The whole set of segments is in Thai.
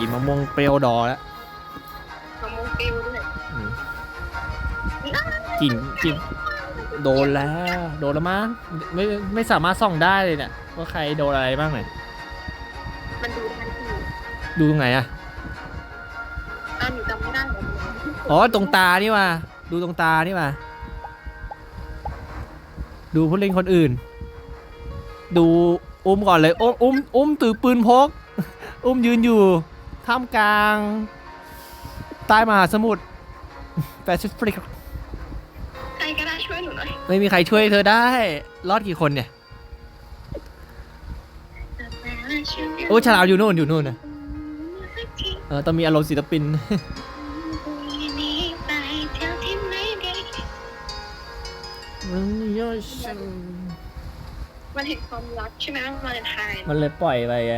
กินมะม่วงเปรี้ยวดอแล้วมะม่วงเปรี้ยวด้วยอืมกินกินโดนแล้ว โดนแล้วมั้งไม่ไม่สามารถส่องได้เลยเนี่ยว่าใครโดนอะไรบ้างเนี่ยมันดูทันทีดูตรงไหนอะอ้าวหนูจำไม่ได้เหรออ๋อตรงตานี่ว่าดูตรงตานี่ว่าดูผู้เล่นคนอื่น ดูอุ้มก่อนเลยอุ้มอุ้มอุ้มถือปืนพก อุ้มยืนอยู่ ท่ามกลาง ใต้มหาสมุทรแปซิฟิกใครก็ได้ช่วยหนูหน่อยไม่มีใครช่วยเธอได้ รอดกี่คนเนี่ย โอ้ฉลามอยู่นู่นอยู่นู่นนะเออต้องมีอารมณ์ศิลปิน มันเห็นความรักใช่ไหมวันวาเลนไทน์มันเลยปล่อยไปไง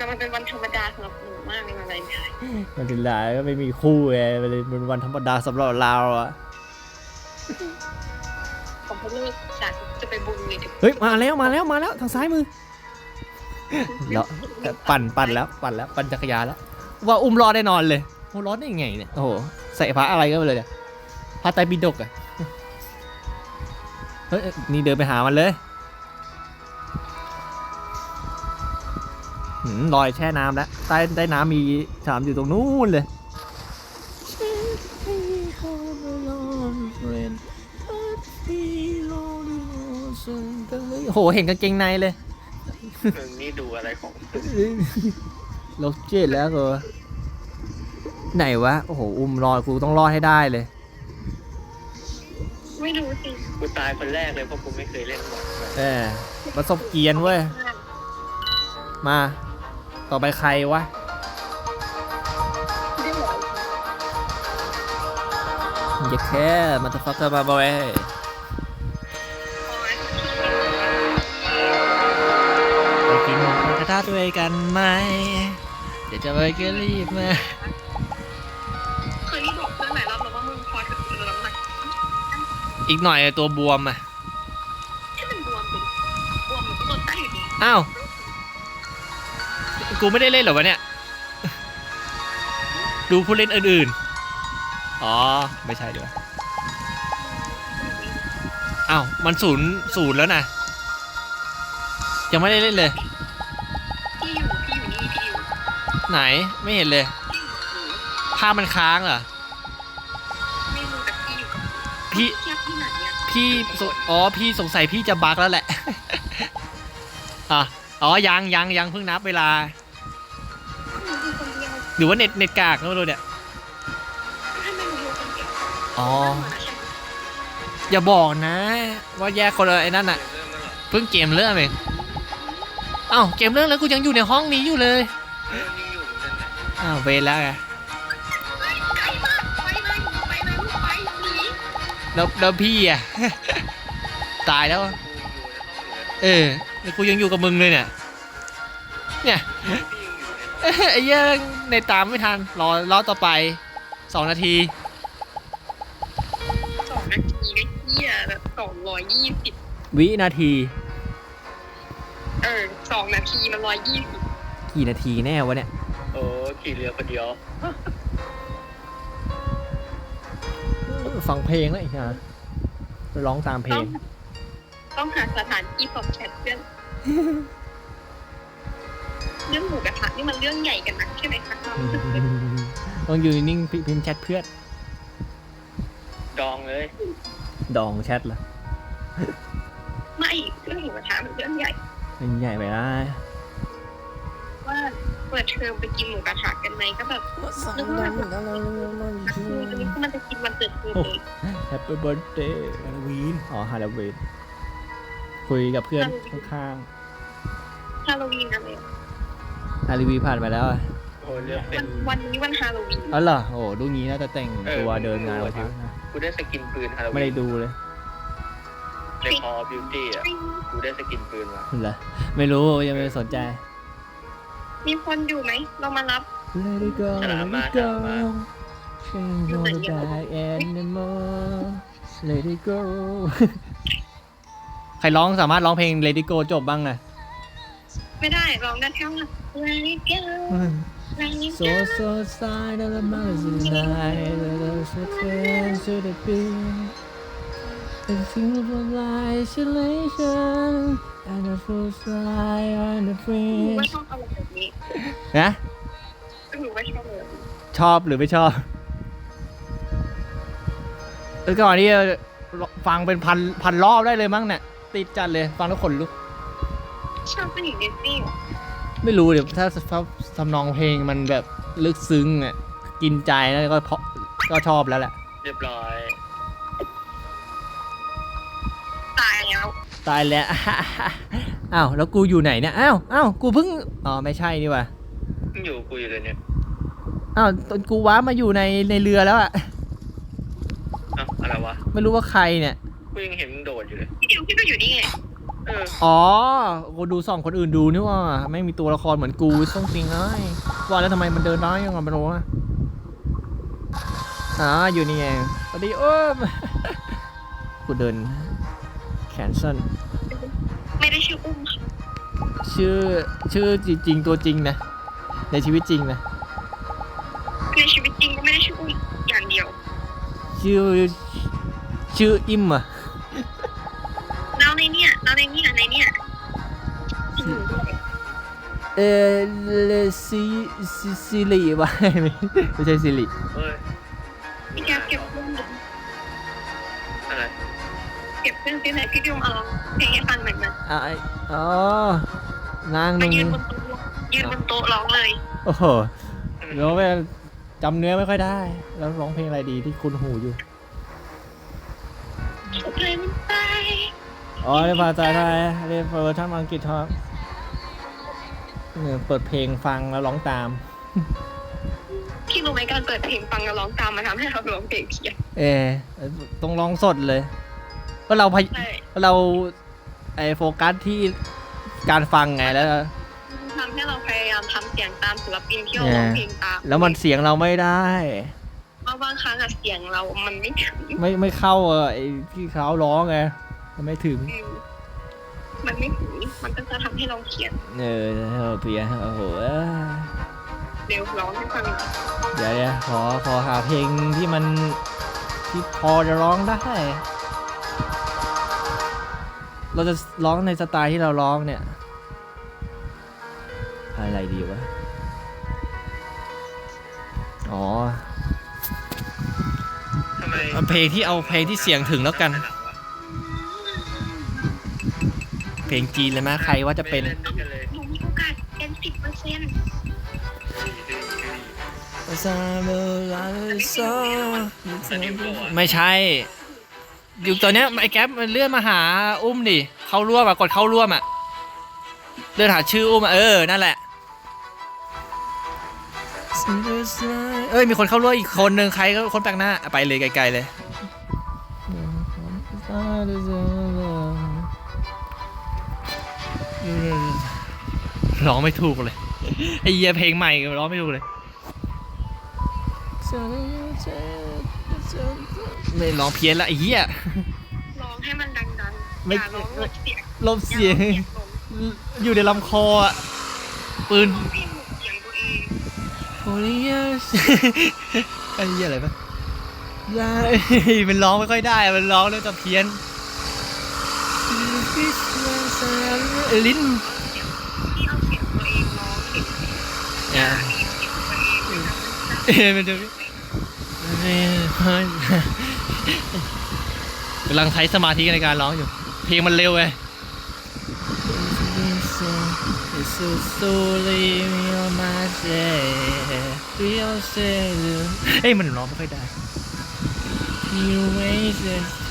แต่มันเป็นวันธรรมดาสำหรับหนูมากในวันวาเลนไทน์มันถึงหลายก็ไม่มีคู่ไงมันเลยเป็นวันธรรมดาสำหรับเราอะผมก็เลิกจากจะไปบุญเลยเฮ้ยมาแล้วมาแล้วมาแล้วทางซ้ายมือแล้วปั่นปั่นแล้วปั่นแล้วปั่นจักรยานแล้ว ว่าอุ้มรอดแน่นอนเลยโอ้รอดได้ยังไงเนี่ยโอ้โหใส่พระอะไรก็ไปเลยเนี่ยพระไตรปิฎกอะเฮ้ยนี่เดินไปหามันเลย ลอยแช่น้ำแล้วใต้ใต้น้ำมีฉลามอยู่ตรงนู้นเลยโอ้โหเห็นกางเกงในเลยมึงนี่ดูอะไรของโลกเจ็ดแล้วก็ไหนวะ โอ้โห อุ้มรอดกูต้องรอดให้ได้เลย ไม่รู้สิกูตายคนแรกเลยเพราะกูไม่เคยเล่นหมดเออประสบเกียนเว้ย มา ต่อไปใครวะ ไม่ได้หรออย่าแค่มันจะฟักเกอร์มาบอยไปกินหมูกระทะด้วยกันไหม เดี๋ยวจะไปก็รีบมาเคยนี่บอกเพื่อนหลายรอบแล้วว่ามึงพอถึงน้ำหนักอีกหน่อยตัวบวมอะที่มันบวมเป็นบวมมันก็ต้นใต้อยู่ดีอ้าว กูไม่ได้เล่นหรอวะเนี่ย ดูผู้เล่นอื่นๆ อ๋อ ไม่ใช่ด้วยอ้าวมันศูนย์ศูนย์แล้วนะ ยังไม่ได้เล่นเลย พี่อยู่พี่อยู่นี่พี่อยู่ไหนไม่เห็นเลย ภาพมันค้างเหรอ ไม่รู้แต่พี่อยู่กับพี่ เทียบที่ไหนอะพี่สอ๋อ พี่สงสัยพี่จะบักแล้วแหละ อะ อ๋อ ยังยังยังเพิ่งนับเวลา หรือว่าเน็ตเน็ตกากไม่รู้เนี่ย ให้มันอยู่คนเดียวอ๋อ อย่าบอกนะ ว่าแยกคนละไอ้นั่นอะเริ่มแล้วเหรอเพิ่งเกมเริ่มเองอ้าวเกมเริ่มแล้วกูยังอยู่ในห้องนี้อยู่เลยเริ่มยังอยู่เหมือนกันนะอ้าวเวรแล้วไงไกลมากไปเลยไปเลยลูกไปหนีแล้วแล้วพี่อะ ตายแล้วกูอยู่ในห้องอยู่เลยเออแล้วกูยังอยู่กับมึงเลยเนี่ยเนี่ย พี่ ไอ้เหี้ยในตามไม่ทัน รอรอบต่อไปสองนาที สองนาทีก็เหี้ยแบบสองร้อยยี่สิบวินาที เออสองนาทีมันร้อยยี่สิบกี่นาทีแน่วะเนี่ย โอ้ขี่เรือคนเดียวฟังเพลงแล้วไอ้ห่าร้องตามเพลต้องง ต้องหาสถานที่สอบแชทเพื่อน เรื่องหมูกระทะนี่มันเรื่องใหญ่กันนะใช่ไหมคะความรู้สึกเลยต้องอยู่นิ่งๆพิมพ์แชทเพื่อนดองเลย ดองแชทเหรอไม่เรื่องหมูกระทะมันเรื่องใหญ่มันใหญ่ไปนะว่าเปิดเทอมไปกินหมูกระทะกันไหมก็แบบนึกว่ามันจะกินวันเกิดเธอเลยแฮปปี้เบิร์ดเดย์ฮาโลวีนอ๋อฮาโลวีนคุยกับเพื่อนข้างฮาโลวีนอะไรๆ ฮาโลวีนผ่านไปแล้วอะโอ้เลือกเป็วันน วันนี้วันฮาโลวีนอ๋อเหรอโอ้ดูงี้น่าจะแต่งตัวเดินงานวันนี้นะกูได้สกินปืนฮาโลวีนไม่ได้ดูเลยในคอบิวตี้อะกูได้สกินปืนมาเหรอไม่รู้ยังไม่สนใจมีคนอยู่ไหม เรามารับ Let it go Let it go Change all the bad anymore Let it go ใครร้องสามารถร้องเพลง Let it go จบบ้างอะไม่ได้ ลองได้แค่ว่า let it go let it So go so side of the mountain night There's a train to the beat The thing of isolation And the full fly on the หนูว่า bridge ชอบอะไรแบบนี้นะ หนูว่าชอบอะไรแบบนี้ชอบหรือไม่ชอบเออก่อนนี้ฟังเป็นพันพันรอบได้เลยมั้งเนี่ยติดจัดเลย ฟังแล้วขนลุกชอบผู้หญิงดิสนีย์เหรอ ไม่รู้เดี๋ยวถ้าถ้าทำนองเพลงมันแบบลึกซึ้งอะกินใจแล้วก็เพราะก็ชอบแล้วแหละ เรียบร้อย ตายแล้ว ตายแล้ว อ้าวแล้วกูอยู่ไหนเนี่ย อ้าวอ้าวกูเพิ่ง อ๋อไม่ใช่นี่ว่ะมึงอยู่กูอยู่เลยเนี่ย อ้าวตอนกูว้าร์ปมาอยู่ในในเรือแล้วอะเอ้าอะไรวะ ไม่รู้ว่าใครเนี่ย กูยังเห็นมึงโดดอยู่เลย พี่ดิวพี่ก็อยู่นี่ไงเอออ๋อกูดูส่องคนอื่นดูนี่ว่าไม่มีตัวละครเหมือนกูส่งจริงเลยว่าแล้วทำไมมันเดินน้อยยังไงไม่รู้อะอ๋ออยู่นี่เองสวัสดีโอ้มกูเดินแคนเซิลไม่ได้ชื่ออุ้มค่ะชื่อชื่อจริงๆตัวจริงนะ ในชีวิตจริงนะในชีวิตจริงก็ไม่ได้ชื่ออุ้มอย่างเดียว ชื่อชื่ออิมอะ เออเลซีซีซิลิวะไม่ใช่ซิลิเฮ้ยพี่แกเก็บเครื่องดิอะไรเก็บเครื่องที่ไหนพี่ดิวเอาเพลงให้ฟังหน่อยมาอะไอ้อ๋อนางมานุ่งยืนบนโต๊ะยืนบนโต๊ะร้องเลยโอ้โหเดี๋ยวไปจำเนื้อไม่ค่อยได้ แล้วร้องเพลงอะไรดีที่คุณหูอยู่เล่นไปอ๋อเรียนภาษาไทยเรียนเวอร์ชันอังกฤษครับ เนี่ยเปิดเพลงฟังแล้วร้องตาม พี่รู้ไหมการเปิดเพลงฟังแล้วร้องตามมันทำให้เราร้องเพลงเพี้ยนเออต้องร้องสดเลยเพราะเราพยใช่เราไอโฟกัสที่การฟังไงแล้วทำให้เราพยายามทำเสียงตามศิลปินที่เราร้องเพลงตามแล้วมันเสียงเราไม่ได้เพราะบางครั้งอะเสียงเรามันไม่ถึงไม่ไม่เข้าอะไอที่เขาร้องไงมันไม่ถึง อืมมันไม่ถึง มันก็จะทำให้เราเขียนเออเออเพียโอ้โหเอ้ยเร็วร้องให้ฟังเดี๋ยวเดี๋ยวขอขอหาเพลงที่มันที่พอจะร้องได้ เราจะร้องในสไตล์ที่เราร้องเนี่ย อะไรดีวะ อ๋อ ทำไมเอาเพลงที่เอาเพลงที่เสียงถึงแล้วกัน เพลงจีนเลยไหมใครว่าจะเป็นไม่ล่ด้วยกันเลยหนูมีโอกาสเป็นสิบเปอร์เซ็นต์ไม่ใช่อยู่ตัวเนี้ยไอ้แก๊ปมันเลื่อนมาหาอุ้มดิเข้าร่วมอะกดเข้าร่วมอะเลื่อนหาชื่ออุ้มอะเออนั่นแหละเอ้ยมีคนเข้าร่วมอีกคนนึงใครก็คนแปลกหน้าอะไปเลยไกลๆเลย ร้องไม่ถูกเลยไอ้เหี้ยเพลงใหม่ร้องไม่ถูกเลยไม่ร้องเพี้ยนละไอ้เหี้ยร้องให้มันดังๆไม่อย่าร้องหมดเสียงลบเสียงอย่าร้อลงอยู่ในลำคออะปืนร้องให้หมดเสียงตัวเองโอ้ยไอ้เหี้ยอะไรปะได้มันร้องไม่ค่อยได้อะมันร้องแล้วจะเพี้ยน ลิ้นที่เอาเสียงตัวเองร้องเสียงเนี่ยเสียงตัวเองเอ้ยมันจะกำลังใช้สมาธิในการร้องอยู่ เพลงมันเร็วไงเอ้ยมันร้องไม่ค่อยได้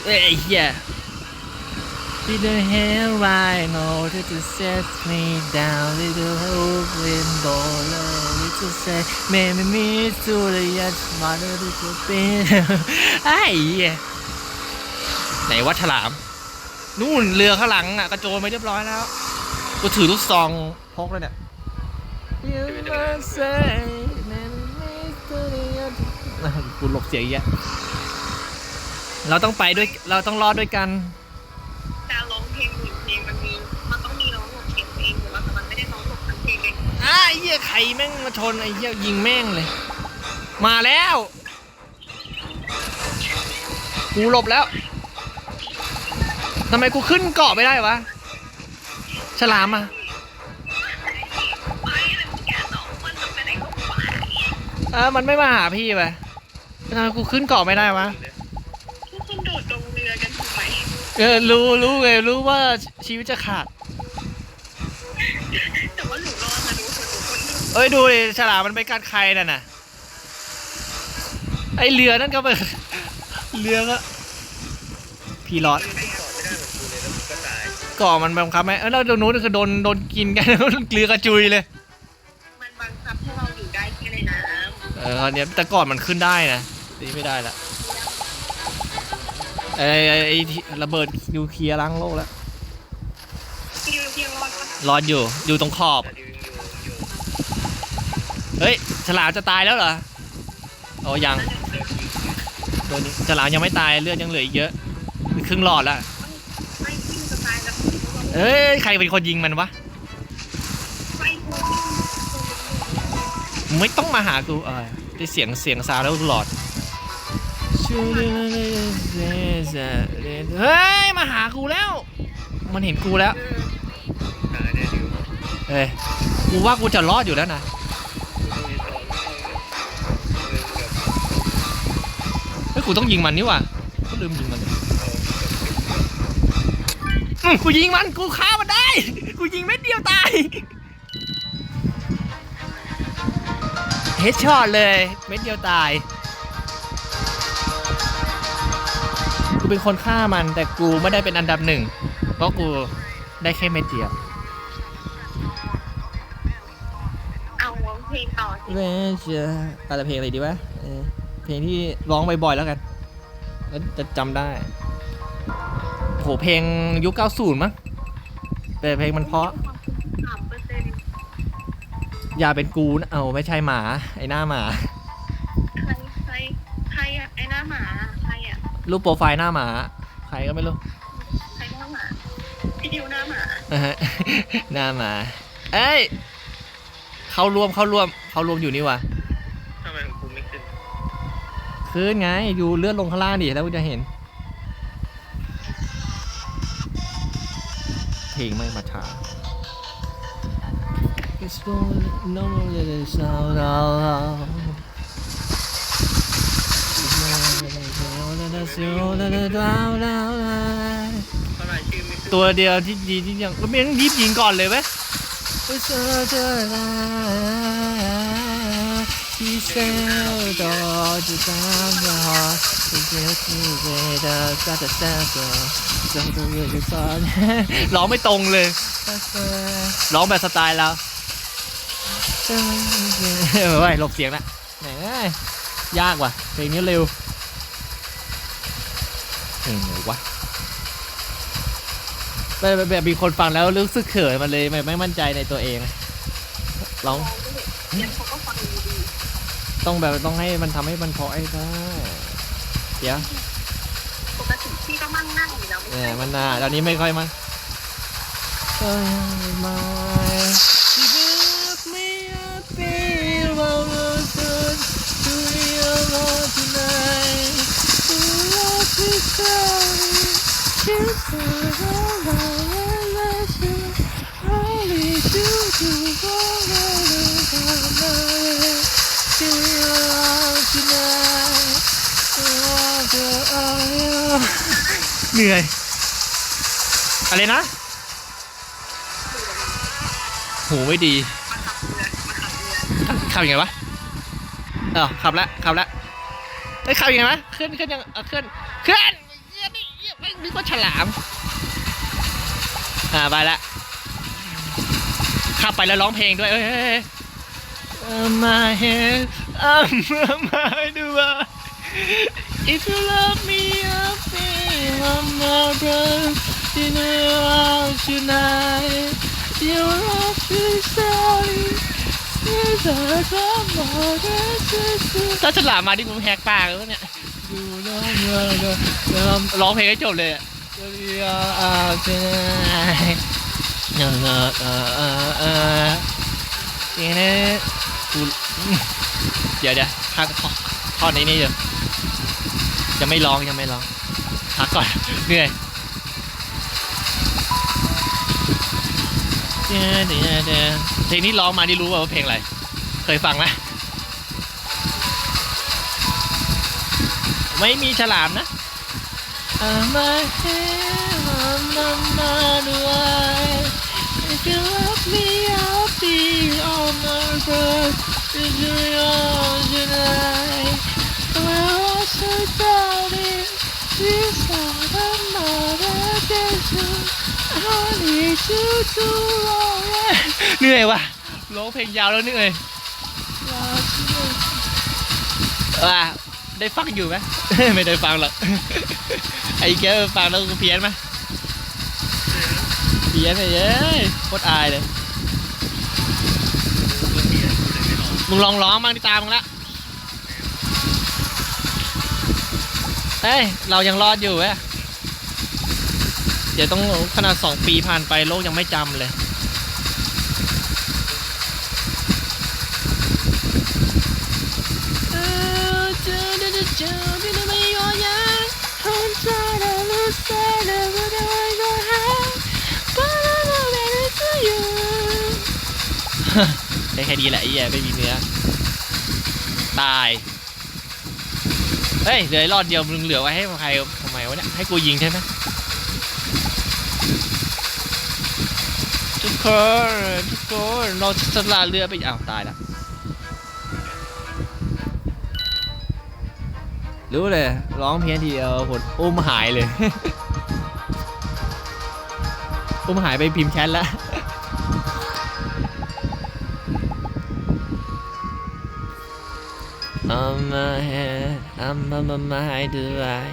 เอ้ยไอ้เหี้ย Little hair right now that to set me down Little hope in dollar Little say Maybe me to the yet mother little bit ไอ้ไหนวัดฉลาม นู่นเรือข้างหลังอะ กระโจนไปเรียบร้อยแล้ว กูถือลูกซองพกเลยเนี่ย You must say maybe me to the yet กูหลบเสียงอีกอะเราต้องไปด้วย เราต้องรอดด้วยกัน การร้ องเพลงหนึ่งเพลงมันมีมันต้องมีร้องหมดเสียงตัวเองอยู่แล้วแต่มันไม่ได้ร้องหมดทั้งเพลงเลยไอ้หี้ยใครแม่งมาชนไอ้เหี้ยยิงแม่งเลย มาแล้วกูหลบแล้วทำไมกูขึ้นเกาะไม่ได้วะ ฉลามอะเออมันไม่มาหาพี่ไปทำไมกูขึ้นเกาะไม่ได้วะทุกคนโดดลงเรือกันทำไมเออรู้รู้ไงรู้ว่าชีวิตจะขาด แต่ว่าหนูรอดมาดูคนทุกคน เอ้ยดูดิฉลามมันไปกัดใครน่ะน่ะ ไอเรือนั่นก็เป็นเรือก็พี่รอดไม่ได้เหมือนกูเลยแล้วมึงก็ตายก่อมันบังคับไหมเออแล้วตรงนู้นคือโดนโดนกินกันเกลือกระจุยเลยมันบังคับให้เราอยู่ได้แค่ในน้เออคราวเนี้ยแต่ก่อนมันขึ้นได้นะตีไม่ได้ละไอไอ้ไอที่ระเบิดนิวเคลียร์ล้างโลกแล้วำพี่ดิวเพียงรอดปะรอดอยู่อยู่ตรงขอบ เฮ้ย ฉลามจะตายแล้วเหรอโอ้ยังตัวนี้ฉลามยังไม่ตายเลือดยังเหลืออีกเยอะครึ่งหลอดละไม่พี่จะตายแล้วเอ้ยใครเป็นคนยิงมันวะไปกูไม่ต้องมาหากูเออได้เสียงเสียงซาวแล้วหลอดเฮ้ยมาหากูแล้ว มันเห็นกูแล้วเนี่ยดิวเฮ้ยกูว่ากูจะรอดอยู่แล้วนะ กูต้องยิงมันนี่หว่าก็ลืมยิงมันเอาอืมกูยิงมันกูฆ่ามันได้ กูยิงเม็ดเดียวตายเฮดช็อตเลยเม็ดเดียวตาย กูเป็นคนฆ่ามันแต่กูไม่ได้เป็นอันดับหนึ่งเพราะกูได้แค่เม็ดเดียวเอาเพลงต่อสิ เวชอะไรเพลงอะไรดีวะเออ เพลงที่ร้องบ่อยๆแล้วกันแล้วจะจำได้ โหเพลงยุค 90 มั้งแต่เพลงมันเพราะ สามเปอร์เซ็นต์อย่าเป็นกูนะเอาไม่ใช่หมา ไอ้หน้าหมา ใครใครใครอะไอ้หน้าหมาใครอะรูปโปรไฟล์หน้าหมา ใครก็ไม่รู้ใครหน้าหมาพี่ดิวหน้าหมานะฮะ หน้าหมา เอ้ย เข้ารวมเข้ารวม เข้ารวมอยู่นี่วะ คืนไง อยู่เลื่อนลงข้างล่างดิแล้วจะเห็น เพลงไม่มาช้า It's going no more than sound out ทำไมชื่อไม่ขึ้นตัวเดียวที่ดีที่ยังก็ไม่ต้องรีบยิงก่อนเลยเว้ย ที่เซลต่อจะตามรอที่เจอที่เจอก็จะแซ่บจะต้องเรียนสอนร้องไม่ตรงเลย ร้องแบบสไตล์เราเออไว้หลบเสียงละแหมยากว่ะเพลงนี้เร็วเพลงไหนวะแบบแบบแบบมีคนฟังแล้วรู้สึกเขินมันเลยไม่ไม่มั่นใจในตัวเองร้อง ต้องแบบต้องให้มันทำให้มันเพราะไอ้ได้เดี๋ยวๆปกติพี่ก็มั่งนั่งอยู่แล้วเออมันน่าตอนนี้ไม่ค่อยมาเอ้ยมา เหนื่อย อะไรนะหูไม่ดีมาขับเรือมาขับเรือขับยังไงวะเออขับละขับละเอ้ยขับยังไงวะขึ้นขึ้นยังเออขึ้นขึ้นเหี้ยนี่เหี้ยแม่งนึกว่าฉลาม อ่าไปละขับไปแล้วร้องเพลงด้วยเอ้ยเอ้ยเอ้ย My head I'm my do If you love me I'll feel I'm my brother You know how tonight You love me sorry ถ้าฉลามมาที่มึงแหกปากแล้วเนี่ยร้องเพลงให้จบเลยอะเนี่ยกูเดี๋ยวเดี๋ยวพักข้อนี้นี่เดี๋ยวยังไม่ร้องยังไม่ร้อง พักก่อน เหนื่อยเดี๋ยวเดี๋ยวเดี๋ยวเพลงนี้ร้องมานี่รู้ป่าวว่าเพลงอะไร เคยฟังไหมไม่มีฉลามนะ I'm a hero, I'm not alive. If you love me, I'll be on my road to your tonight. เหนื่อยว่ะร้องเพลงยาวแล้วเหนื่อยอ่าได้ฟังอยู่ไหม ไม่ได้ฟังหรอก ไอ้แกฟังแล้วกูเพี้ยนไหมเพี้ยนไปเย้ยโคตรอายเลยมึงลองร้องบ้างที่ตามมึงละ เฮ้ย เรายังรอดอยู่เว้ยเดี๋ยวต้องขนาดสองปีผ่านไปโลกยังไม่จำเลยได้แค่นี้แหละไอ้แย่ไม่มีเนื้อ ตาย ฮ้ยเหลือรอดเดียวมึงเหลือไว้ให้ใครทำไมวะเนี่ยให้กูยิงใช่ไหมทุกคนทุกคนเราจะสละเรือไปอ้าวตายละรู้เลยร้องเพี้ยนทีเดียวผลอุ้มหายเลย อุ้มหายไปพิมพ์แชทแล้ว On my head, I'm on my mind, do I?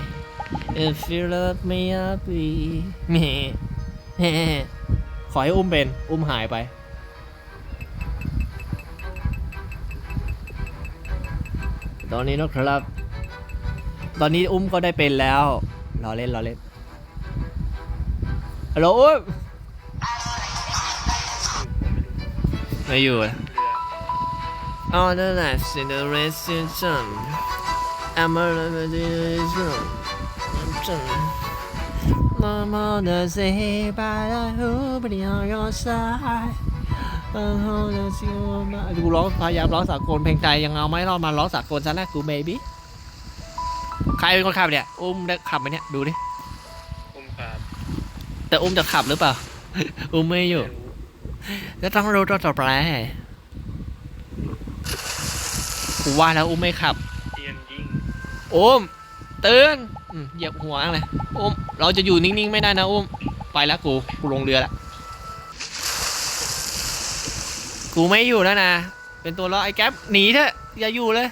If you love me, I'll be ขอให้อุ้มเป็น อุ้มหายไป ตอนนี้นะครับ ตอนนี้อุ้มก็ได้เป็นแล้วรอเล่นรอเล่นฮัลโหลอุ้มไม่อยู่อะ All the lives in the reception. A revolution. Mama does say, but I hope be on your side. กูร้องพยายามร้องสากลเพลงไทยยังเอาไม่รอดมาร้องสากลซะแล้วกูเบบี้ใครเป็นคนขับเนี่ย อุ้มได้ขับไหมเนี่ย ดูดิ อุ้มครับ แต่อุ้มจะขับหรือเปล่า อุ้มไม่อยู่ก็ต้องรู้ตัวต่อไปกูว่าแล้วอุ้มไม่ขับ อุ้มตื่นเหยียบหัวเลยอุ้มเราจะอยู่นิ่งๆไม่ได้นะอุ้มไปแล้วกู กูลงเรือแล้วกูไม่อยู่แล้วนะ เป็นตัวรอดไอ้แก๊ปหนีเถอะ อย่าอยู่เลย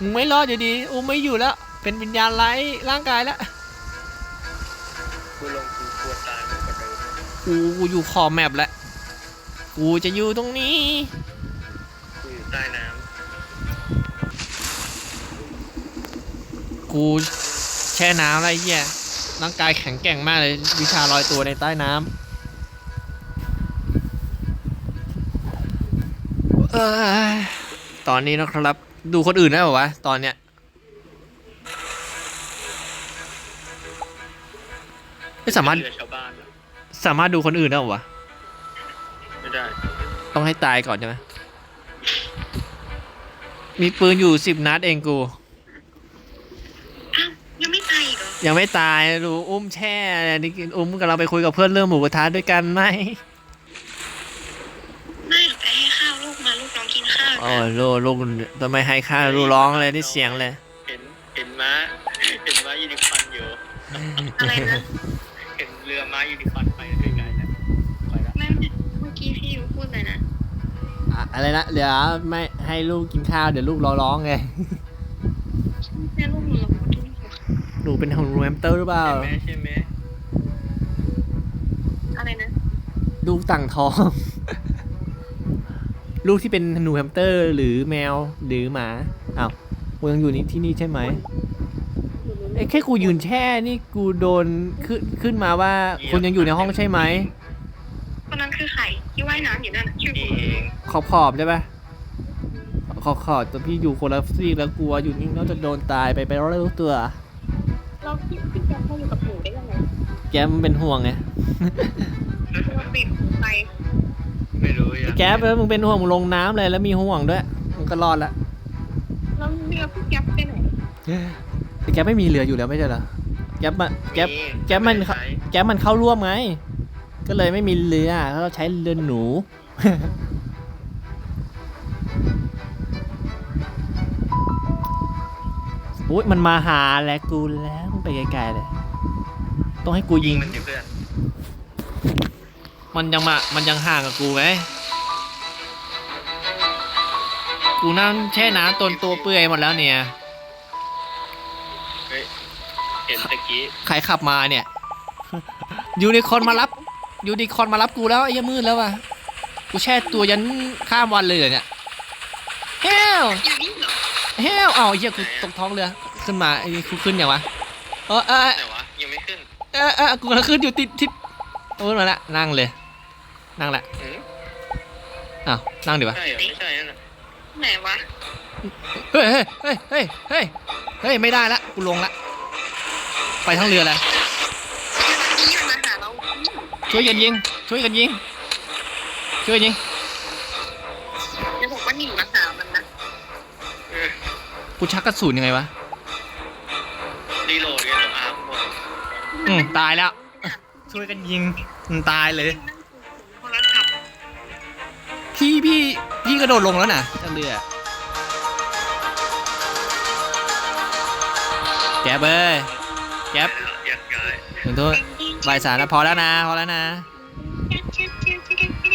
มึงไม่รอดอยู่ดีอุ้มไม่อยู่แล้ว เป็นวิญญาณไร้ร่างกายแล้วกูลงกูกลัวตายมากกว่าเดิมกูกูอยู่ขอบแมปแล้ว กูจะอยู่ตรงนี้ กูอยู่ใต้น้ำ กูแช่น้ำอะไรเงี้ยร่างกายแข็งแกร่งมากเลยวิชาลอยตัวในใต้น้ำเอ้ยตอนนี้นะครับ ดูคนอื่นได้ป่าวะ ตอนเนี้ยไม่ำสามารถเรือชาวบ้านอะสามารถดูคนอื่นได้ป่าวะ ไม่ได้ ต้องให้ตายก่อนใช่ไหมมีปืนอยู่สิบนัดเองกู อ้าวยังไม่ตา ยอีกเหรอยังไม่ตายดูอุ้มแช่นี่อุ้มกับเราไปคุยกับเพื่อนเรื่องหมูกระทะด้วยกันไหมไม่หรอกแต่ให้ข้าวลูกมาลูกลองกินข้าวโอ้ลูกลูกทำไมให้ค่าลูกร้องเลยที่เสียงเลยเห็นเห็นม้าเห็นม้ายูนิคอร์นอยู่อะไรนะเห็นเรือม้ายูนิคอร์นไปไกลๆแล้วไปละไม่เมื่อกี้พี่ยูพูดเลยนะอะอะไรนะเดี๋ยวไม่ให้ลูกกินข้าวเดี๋ยวลูกรอร้องไง เป็นของแรมเตอร์หรือเปล่า ใช่ไหมใช่ไหมอะไรนะลูกต่างท้อง ลูกที่เป็นหนูแฮมสเตอร์หรือแมวหรือหมาอ้าวกูยังอยู่นี่ที่นี่ใช่ไหมไอ้แค่กูยืนแช่นี่กูโดนขึ้นขึ้นมาว่าคุณยังอยู่ในห้องใช่ไหมคนนั้นคือใครที่ว่ายน้ำอยู่นั่นน่ะชื่อพี่คุณเองขอบขอบๆใช่ปะขอขอตัวพี่อยู่คนละซีกแล้วกลัวอยู่นี่น่าจะโดนตายไปไปแล้วรู้ตัว เราพี่พี่แกเขาอยู่กับหนูได้ยังไงแกมันเป็นห่วงไง เราติดไปไม่รู้ยังแกเออมึงเป็นห่วงมึงลงน้ำเลยแล้วมีห่วงด้วยมึงก็รอดละเราเรือพี่แกไปไหนแต่แกไม่มีเรืออยู่แล้วไม่ใช่เหรอแกมาแกแกมันไใช้แกมันเข้าร่วมไง ก็เลยไม่มีเรือเขาใช้เรือหนู อุ้ยมันมาหาแล้วกูแล้วมึงไปไกลๆเลยต้องให้กูยิยิงงมันสิเพื่อนมันยังมา มันยังห่างกับกูไหมกูนั่งแช่น้ำตนตัวเปื่อยหมดแล้วเนี่ย เฮ้ยเห็นตะกี้ใครขับมาเนี่ย ยูนิคอร์นมารับ ยูนิคอร์นมารับกูแล้วไอ้เหี้ยมืดแล้วว่ะ กูแช่ตัวยันข้ามวันเลยเหรอเนี่ยเฮลอยู่นี่ เหรอเฮลเอาไอ้เหี้ยกูตกท้องเรือ ขึ้นมาไอ้นี่กูขึ้นยังวะเออเออไหนวะยังไม่ขึ้นเออเออกูกำลังขึ้นอยู่ติดทิศโอ้ยมาละนั่งเลย นั่งละหืมอ้าวนั่งดิวะใช่เหรอไม่ใช่นั่นน่ะไหนวะเฮ้ยเฮ้ยเฮ้ยเฮ้ยเฮ้ยเฮ้ยไม่ได้ละกูลงละไปทั้งเรือเลยที่มันมาหาเราช่วยกันยิงช่วยกันยิงช่วยกันยิง กูชักกระสุนยังไงวะ รีโหลดกันอาร์มหมดอืมตายแล้ว ช่วยกันยิงอืมตายเลยโทรศัพท์พี่พี่พี่กระโดดลงแล้วน่ะจากเรือแก๊บเอ้ยแก๊บอยากย้ายถึงโทษบ่ายสามแล้วพอแล้วนะ พอแล้วนะเ